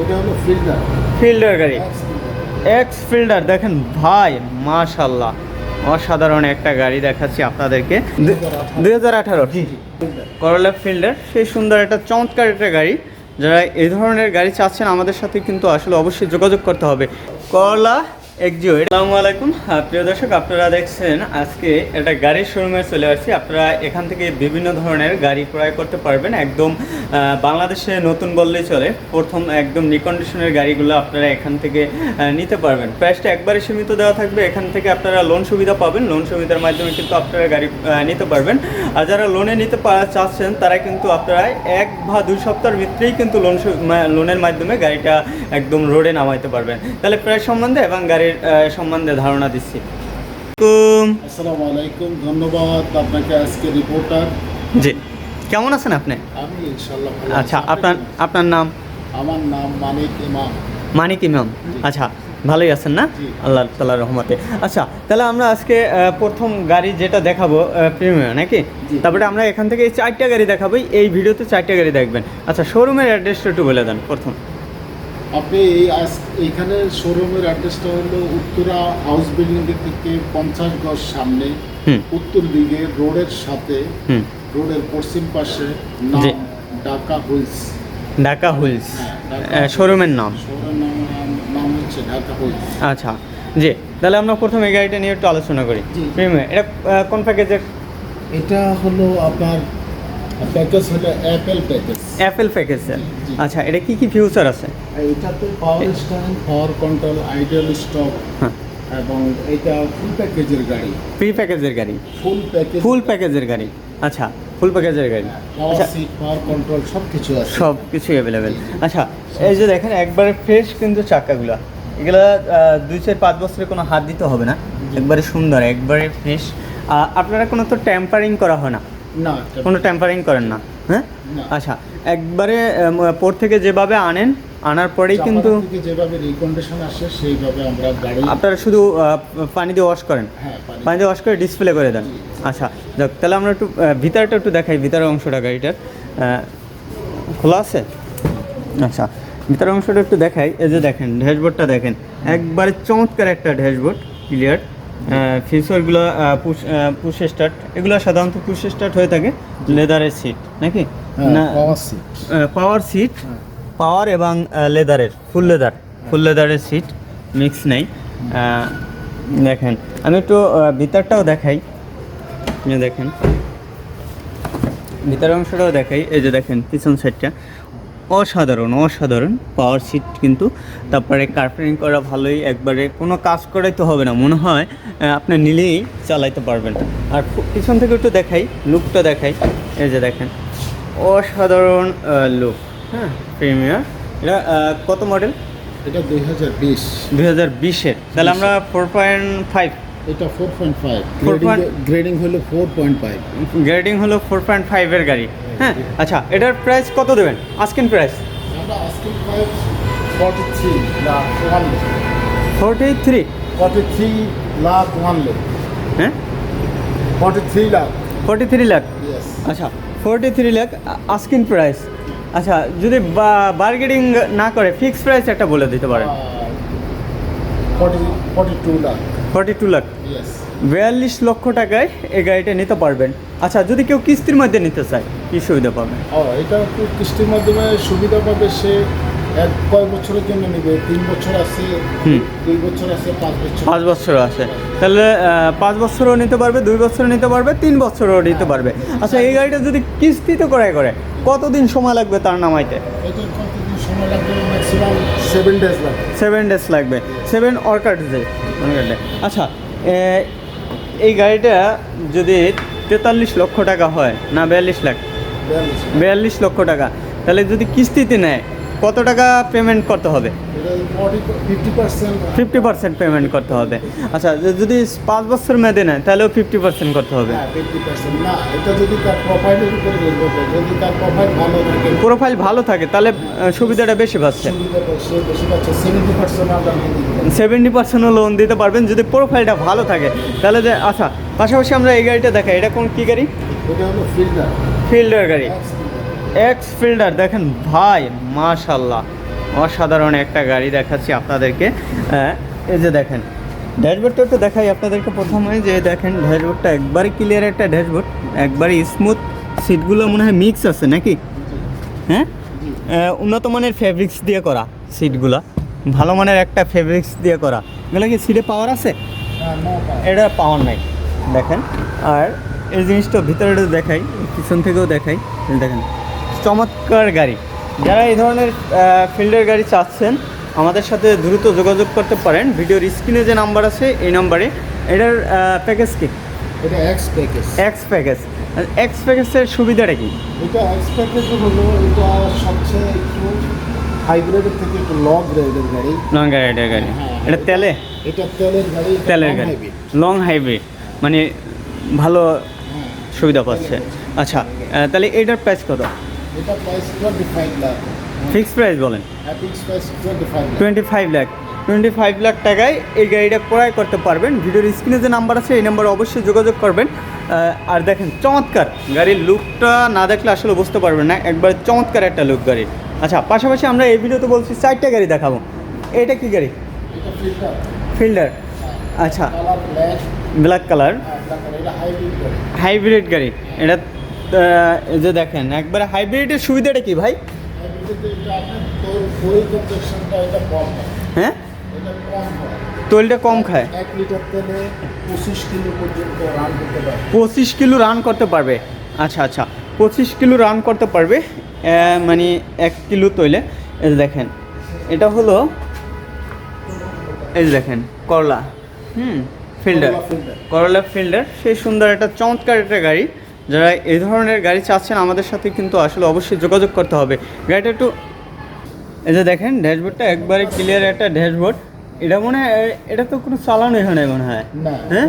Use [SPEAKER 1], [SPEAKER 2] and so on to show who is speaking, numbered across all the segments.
[SPEAKER 1] এটা হলো filter
[SPEAKER 2] fielder গাড়ি। এক্স ফিল্ডার দেখেন ভাই মাশাল্লাহ। অসাধারণ একটা গাড়ি দেখাচ্ছি আপনাদেরকে। দুই হাজার আঠারো। করলা ফিল্ডার সেই সুন্দর একটা চমৎকার একটা গাড়ি। যারা এই ধরনের গাড়ি চাচ্ছেন আমাদের সাথে কিন্তু আসলে অবশ্যই যোগাযোগ করতে হবে। করলা আলাইকুম। প্রিয় দর্শক, আপনারা দেখছেন আজকে একটা গাড়ির শোরুমে চলে আসছি। আপনারা এখান থেকে বিভিন্ন ধরনের গাড়ি ক্রয় করতে পারবেন। একদম বাংলাদেশে নতুন বললেই চলে। প্রথম একদম রিকন্ডিশনের গাড়িগুলো আপনারা এখান থেকে নিতে পারবেন। প্রাইসটা একবারে সীমিত দেওয়া থাকবে। এখান থেকে আপনারা লোন সুবিধা পাবেন। লোন সুবিধার মাধ্যমে কিন্তু আপনারা গাড়ি নিতে পারবেন। আর যারা লোনে নিতে চাচ্ছেন, তারা কিন্তু আপনারা এক বা দুই সপ্তাহের ভিতরেই কিন্তু লোন লোনের মাধ্যমে গাড়িটা একদম রোডে নামাইতে পারবেন। তাহলে প্রাইস সম্বন্ধে এবং গাড়ির আহ, সম্বন্ধে ধারণা দিচ্ছি।
[SPEAKER 1] আসসালামু আলাইকুম। ধন্যবাদ আপনাকে আজকে রিপোর্টার।
[SPEAKER 2] জি। কেমন আছেন আপনি?
[SPEAKER 1] আমি ইনশাল্লাহ ভালো
[SPEAKER 2] আচ্ছা আপনার আপনার নাম?
[SPEAKER 1] আমার নাম মানিক ইমাম।
[SPEAKER 2] মানিক ইমাম। আচ্ছা ভালোই আছেন না? আল্লাহ তালার রহমতে। আচ্ছা তাহলে আমরা আজকে প্রথম গাড়ি যেটা দেখাবো প্রিমিয়াম নাকি? তারপরে আমরা এখান থেকে চারটা গাড়ি দেখাবো। এই ভিডিওতে চারটা গাড়ি দেখবেন। আচ্ছা শোরুমের অ্যাড্রেসটা একটু বলে দেন প্রথম।
[SPEAKER 1] আপনি এই আজ এইখানে শোরুমের অ্যাড্রেসটা হলো উত্তরা হাউস বিল্ডিং থেকে পঞ্চাশ গজ সামনে।
[SPEAKER 2] হুম।
[SPEAKER 1] উত্তর দিকে রোডের সাথে।
[SPEAKER 2] হুম।
[SPEAKER 1] রোডের পশ্চিম পাশে। নাম ঢাকা হুইলস
[SPEAKER 2] ঢাকা হুইলস
[SPEAKER 1] হ্যাঁ,
[SPEAKER 2] শোরুমের নাম?
[SPEAKER 1] নাম নাম হচ্ছে ঢাকা হুইলস
[SPEAKER 2] আচ্ছা জি তাহলে আমরা প্রথমে এই গাড়িটা নিয়ে একটু আলোচনা করি।
[SPEAKER 1] জি।
[SPEAKER 2] এটা কোন প্যাকেজের
[SPEAKER 1] এটা হলো আপনার প্যাকেজ হলো অ্যাপেল প্যাকেজ
[SPEAKER 2] অ্যাপেল প্যাকেজের
[SPEAKER 1] জি।
[SPEAKER 2] আচ্ছা এটা কি কি ফিউচার আছে?
[SPEAKER 1] এটাতে power stand power control ideal stop
[SPEAKER 2] হ্যাঁ।
[SPEAKER 1] এবং এটা ফুল প্যাকেজের গাড়ি।
[SPEAKER 2] প্রি প্যাকেজের গাড়ি।
[SPEAKER 1] ফুল প্যাকেজ
[SPEAKER 2] ফুল প্যাকেজের গাড়ি। আচ্ছা ফুল প্যাকেজের গাড়ি।
[SPEAKER 1] পাওয়ার
[SPEAKER 2] আচ্ছা।
[SPEAKER 1] সিট পাওয়ার কন্ট্রোল সব কিছু আছে।
[SPEAKER 2] সব কিছুই অ্যাভেলেবেল আচ্ছা এই যে দেখেন একবারে ফ্রেশ কিন্তু চাকাগুলো এগুলো দুই চার পাঁচ বছরে কোনো হাত দিতে হবে না। একবারে সুন্দর একবারে ফ্রেশ আপনারা কোনো তো ট্যাম্পারিং করা হয় না।
[SPEAKER 1] না
[SPEAKER 2] কোনো ট্যাম্পারিং করেন না হ্যাঁ? আচ্ছা একবারে পোর্ট থেকে যেভাবে আনেন আনার পরেই কিন্তু
[SPEAKER 1] যেভাবে রিকন্ডিশন আসে সেইভাবে আমরা গাড়ি
[SPEAKER 2] আপনারা শুধু পানি দিয়ে ওয়াশ করেন?
[SPEAKER 1] হ্যাঁ পানি
[SPEAKER 2] দিয়ে ওয়াশ করে ডিসপ্লে করে দেন? আচ্ছা যাক তাহলে আমরা একটু ভিতরটা একটু দেখাই ভিতরের অংশটা গাড়িটার। খোলা আছে? আচ্ছা ভিতরের অংশটা একটু দেখাই এই যে দেখেন ড্যাশবোর্ডটা দেখেন। একবারে চমৎকার একটা ড্যাশবোর্ড ক্লিয়ার। ফিচারগুলো পুশ পুশ স্টার্ট এগুলো সাধারণত পুশ স্টার্ট হয়ে থাকে লেদারের সিট নাকি?
[SPEAKER 1] হ্যাঁ
[SPEAKER 2] না
[SPEAKER 1] পাওয়ার সিট
[SPEAKER 2] পাওয়ার সিট পাওয়ার এবং লেদারের ফুল লেদার ফুল লেদারের সিট মিক্স নেই। দেখেন আমি একটু ভিতরটাও দেখাই। দেখেন ভিতরের অংশটাও দেখাই। এই যে দেখেন পিছন সাইডটা অসাধারণ অসাধারণ পাওয়ার সিট কিন্তু। তারপরে কার্পেটিং করা ভালোই একবারে কোনো কাজ করাই তো হবে না মনে হয় আপনি নিলেই চালাইতে পারবেন। আর পিছন থেকে একটু দেখাই লুকটা দেখাই এই যে দেখেন। অসাধারণ লুক হ্যাঁ প্রিমিয়ার এটা কত মডেল
[SPEAKER 1] এটা দুই হাজার বিশ।
[SPEAKER 2] দুই হাজার বিশের। তাহলে আমরা ফোর পয়েন্ট ফাইভ
[SPEAKER 1] এটা ফোর পয়েন্ট ফাইভ
[SPEAKER 2] 4.5
[SPEAKER 1] গ্রেডিং হলো ফোর পয়েন্ট ফাইভ
[SPEAKER 2] গ্রেডিং হলো ফোর পয়েন্ট ফাইভের গাড়ি হ্যাঁ? আচ্ছা এটার প্রাইস কত দেবেন? আজকের প্রাইস
[SPEAKER 1] আমরা আজকে price forty three lakh one লেখ
[SPEAKER 2] forty three
[SPEAKER 1] forty three lakh one
[SPEAKER 2] হ্যাঁ
[SPEAKER 1] forty three lakh
[SPEAKER 2] forty three lakh আচ্ছা forty three lakh asking price আচ্ছা যদি বার্গেনিং না করে ফিক্সড প্রাইস একটা বলে দিতে পারেন।
[SPEAKER 1] Forty forty two lakh
[SPEAKER 2] forty two lakh বিয়াল্লিশ লক্ষ টাকায় এই গাড়িটা নিতে পারবেন। আচ্ছা যদি কেউ কিস্তির মধ্যে নিতে চায় কি সুবিধা পাবেন
[SPEAKER 1] ও এটা একটু কিস্তির মাধ্যমে সুবিধা পাবে সে এক কয় বছরের জন্য নেবে। তিন বছর আছে। দুই বছর আছে পাঁচ বছর
[SPEAKER 2] পাঁচ বছর আছে। তাহলে পাঁচ বছরও নিতে পারবে দুই বছরও নিতে পারবে তিন বছরও নিতে পারবে। আচ্ছা এই গাড়িটা যদি কিস্তিতে করাই করে কতদিন সময় লাগবে তার নামাইতে?
[SPEAKER 1] এটা সময় লাগবে? ম্যাক্সিমাম সেভেন ডেজ লাগবে।
[SPEAKER 2] সেভেন ডেজ লাগবে। সেভেন অর্কার ডে অর্কার আচ্ছা এই গাড়িটা যদি তেতাল্লিশ লক্ষ টাকা হয় না বিয়াল্লিশ লাখ?
[SPEAKER 1] বিয়াল্লিশ
[SPEAKER 2] লক্ষ টাকা। তাহলে যদি কিস্তিতে নেয় কত টাকা পেমেন্ট করতে হবে?
[SPEAKER 1] ফিফটি পার্সেন্ট
[SPEAKER 2] পেমেন্ট করতে হবে। আচ্ছা যদি পাঁচ বছর মেয়াদে নেয় তাহলেও ফিফটি পার্সেন্ট করতে হবে।
[SPEAKER 1] হ্যাঁ প্রোফাইল ভালো থাকে।
[SPEAKER 2] তাহলে সুবিধাটা বেশি পাচ্ছে।
[SPEAKER 1] সেভেন্টি
[SPEAKER 2] পার্সেন্টও লোন দিতে পারবেন যদি প্রোফাইলটা ভালো থাকে। তাহলে যে আচ্ছা পাশাপাশি আমরা এই গাড়িটা দেখাই। এটা কোন কী গাড়ি?
[SPEAKER 1] এটা হলো ফিল্টার
[SPEAKER 2] ফিল্ডার গাড়ি। এক্স ফিল্ডার দেখেন ভাই মাশাল্লাহ অসাধারণ একটা গাড়ি দেখাচ্ছি আপনাদেরকে। এই যে দেখেন, ড্যাশবোর্ডটা একটু দেখাই আপনাদেরকে প্রথমে, যে দেখেন ড্যাশবোর্ডটা একবারই ক্লিয়ার একটা ড্যাশবোর্ড, একবারই স্মুথ সিটগুলো মনে হয় মিক্স আছে নাকি? হ্যাঁ? উন্নত মানের ফেব্রিক্স দিয়ে করা সিটগুলা ভালো মানের একটা ফেব্রিক্স দিয়ে করা। এগুলো কি সিটে পাওয়ার আছে. এটা পাওয়ার নাই, দেখেন। আর এই জিনিসটা ভিতরে দেখাই, পিছন থেকেও দেখাই দেখেন। চমৎকার গাড়ি। যারা এই ধরনের ফিল্ডের গাড়ি চাচ্ছেন আমাদের সাথে দ্রুত যোগাযোগ করতে পারেন। ভিডিওর স্ক্রিনে যে নাম্বার আছে এই নাম্বারে। এটার প্যাকেজ কি?
[SPEAKER 1] এটা X package
[SPEAKER 2] X package X প্যাকেজের সুবিধাটা কি?
[SPEAKER 1] এটা এক্স প্যাকেজ হলো এটা সবচেয়ে একটু হাইব্রিডের থেকে একটু ল গ্রেডের গাড়ি।
[SPEAKER 2] লং গাড়িটার গাড়ি।
[SPEAKER 1] হ্যাঁ,
[SPEAKER 2] এটা তেলে?
[SPEAKER 1] এটা তেলের গাড়ি
[SPEAKER 2] তেলের গাড়ি। লং হাইওয়ে মানে ভালো
[SPEAKER 1] হ্যাঁ,
[SPEAKER 2] সুবিধা পাচ্ছে। আচ্ছা তাহলে এটার প্রাইস কত?
[SPEAKER 1] এটা price twenty five lakh
[SPEAKER 2] fixed price বলেন?
[SPEAKER 1] Fix price twenty five lakh
[SPEAKER 2] twenty five lakh twenty five lakh টাকায় এই গাড়িটা ক্রয় করতে পারবেন। ভিডিওর স্ক্রিনে যে নাম্বার আছে এই নাম্বারে অবশ্যই যোগাযোগ করবেন। আর দেখেন চমৎকার গাড়ির লুকটা না দেখলে আসলে বুঝতে পারবেন না। একবার চমৎকার একটা লুক গাড়ির। আচ্ছা পাশাপাশি আমরা এই ভিডিওতে বলছি চারটা গাড়ি দেখাবো। এটা কি গাড়ি? ফিল্ডার আচ্ছা।
[SPEAKER 1] ব্ল্যাক
[SPEAKER 2] কালার
[SPEAKER 1] হাইব্রিড গাড়ি।
[SPEAKER 2] এটা যে দেখেন একবারে হাইব্রিডের সুবিধাটা কি ভাই?
[SPEAKER 1] হয়?
[SPEAKER 2] তৈলটা কম খায়।
[SPEAKER 1] এক লিটার তেলে পঁচিশ কিলো পর্যন্ত রান করতে পারে
[SPEAKER 2] পঁচিশ কিলো রান করতে পারবে। আচ্ছা আচ্ছা পঁচিশ কিলো রান করতে পারবে মানে এক কিলো তৈলে। এই দেখেন এটা হলো এই দেখেন করলা হুম ফিল্ডার।
[SPEAKER 1] করলা ফিল্ডার
[SPEAKER 2] সেই সুন্দর একটা চমৎকার একটা গাড়ি। যারা এই ধরনের গাড়ি চাচ্ছেন আমাদের সাথে কিন্তু আসলে অবশ্যই যোগাযোগ করতে হবে। গাড়িটা একটু এই যে দেখেন ড্যাশবোর্ডটা একবারে ক্লিয়ার একটা ড্যাশবোর্ড। এটা মনে হয় এটা তো কোনো চালানো এখানে মনে হয়।
[SPEAKER 1] না
[SPEAKER 2] হ্যাঁ?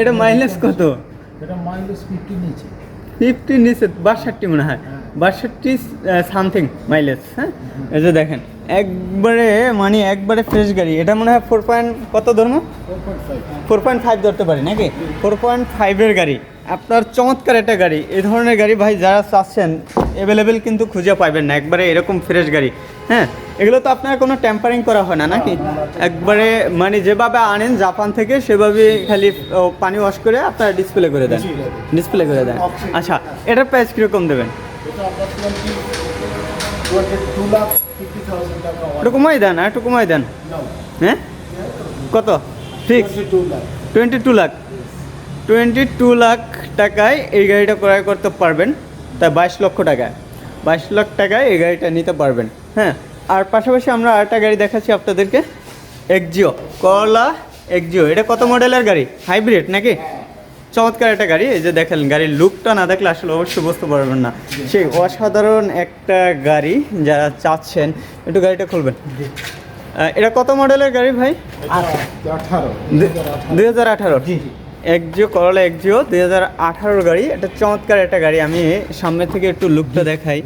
[SPEAKER 1] এটা
[SPEAKER 2] মাইলেজ কত?
[SPEAKER 1] এটা মাইলেজ ফিফটি নিচে।
[SPEAKER 2] ফিফটি নিচে বাষট্টি মনে হয়। বাষট্টি সামথিং মাইলেজ হ্যাঁ? এই যে দেখেন একবারে মানে একবারে ফ্রেশ গাড়ি। এটা মনে হয় ফোর পয়েন্ট কত ধর্ম
[SPEAKER 1] ফোর পয়েন্ট ফাইভ
[SPEAKER 2] ধরতে পারি নাকি? ফোর পয়েন্ট ফাইভের গাড়ি। আপনার চমৎকার একটা গাড়ি। এই ধরনের গাড়ি ভাই যারা চাচ্ছেন অ্যাভেলেবেল কিন্তু খুঁজে পাবেন না। একবারে এরকম ফ্রেশ গাড়ি হ্যাঁ? এগুলো তো আপনার কোনো টেম্পারিং করা হয় না নাকি? একবারে মানে যেভাবে আনেন জাপান থেকে সেভাবে খালি পানি ওয়াশ করে আপনারা ডিসপ্লে করে দেন। ডিসপ্লে করে দেন। আচ্ছা এটার প্রাইস কীরকম দেবেন? একটু কমাই দেন আর একটু কমাই দেন। হ্যাঁ? কত? Fix
[SPEAKER 1] twenty two lakh
[SPEAKER 2] twenty two lakh টাকায় এই গাড়িটা ক্রয় করতে পারবেন তাই বাইশ লক্ষ টাকায়। বাইশ লাখ টাকায় এই গাড়িটা নিতে পারবেন হ্যাঁ? আর পাশাপাশি আমরা আরেকটা গাড়ি দেখাচ্ছি আপনাদেরকে এক্সিও করলা এক্সিও এটা কত মডেলের গাড়ি? হাইব্রিড নাকি? চমৎকার একটা গাড়ি এই যে দেখেন গাড়ির লুকটা না দেখলে আসলে অবশ্যই বুঝতে পারবেন না। সেই অসাধারণ একটা গাড়ি যারা চাচ্ছেন একটু গাড়িটা খুলবেন। এটা কত মডেলের গাড়ি ভাই? দুই হাজার আঠারো। একজিও করলা একজিও দুই হাজার আঠারোর গাড়ি। এটা চমৎকার একটা গাড়ি আমি সামনে থেকে একটু লুকটা দেখাই।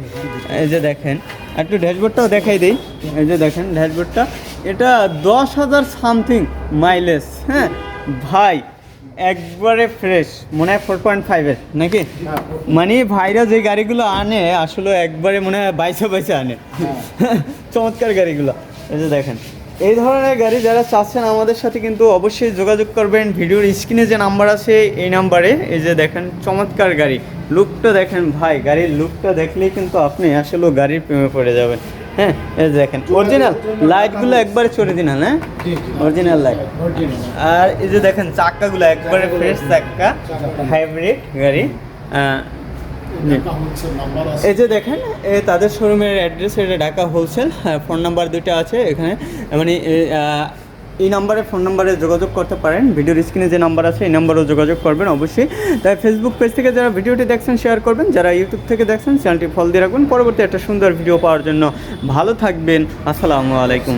[SPEAKER 2] এই যে দেখেন একটু ড্যাশবোর্ডটাও দেখাই দিই। এই যে দেখেন ড্যাশবোর্ডটা। এটা দশ হাজার সামথিং মাইলেজ হ্যাঁ ভাই একবারে ফ্রেশ মনে হয় ফোর পয়েন্ট ফাইভের নাকি? মানে ভাইরা যে গাড়িগুলো আনে আসলে একবারে মনে হয় বাইশে বাইশে আনে। চমৎকার গাড়িগুলো। এই যে দেখেন এই ধরনের গাড়ি যারা চাচ্ছেন আমাদের সাথে কিন্তু অবশ্যই যোগাযোগ করবেন। ভিডিওর স্ক্রিনে যে নাম্বার আছে এই নাম্বারে। এই যে দেখেন চমৎকার গাড়ি। লুকটা দেখেন ভাই গাড়ির লুকটা দেখলেই কিন্তু আপনি আসলে গাড়ির প্রেমে পড়ে যাবেন। হ্যাঁ এই যে দেখেন অরিজিনাল লাইটগুলো একবারে চড়ে দিন হ্যাঁ? অরিজিনাল লাইট আর এই যে দেখেন চাক্কাগুলো একবারে ফ্রেশ চাক্কা হাইব্রিড গাড়ি। এই যে দেখেন এ তাদের শোরুমের অ্যাড্রেস এটা ঢাকা হোলসেল ফোন নাম্বার দুটো আছে এখানে। মানে এই নাম্বারে ফোন নাম্বারে যোগাযোগ করতে পারেন। ভিডিওর স্ক্রিনে যে নাম্বার আছে এই নাম্বারেও যোগাযোগ করবেন অবশ্যই। তাই ফেসবুক পেজ থেকে যারা ভিডিওটি দেখছেন শেয়ার করবেন। যারা ইউটিউব থেকে দেখছেন চ্যানেলটি ফল দিয়ে রাখবেন। পরবর্তী একটা সুন্দর ভিডিও পাওয়ার জন্য ভালো থাকবেন। আসসালামু আলাইকুম।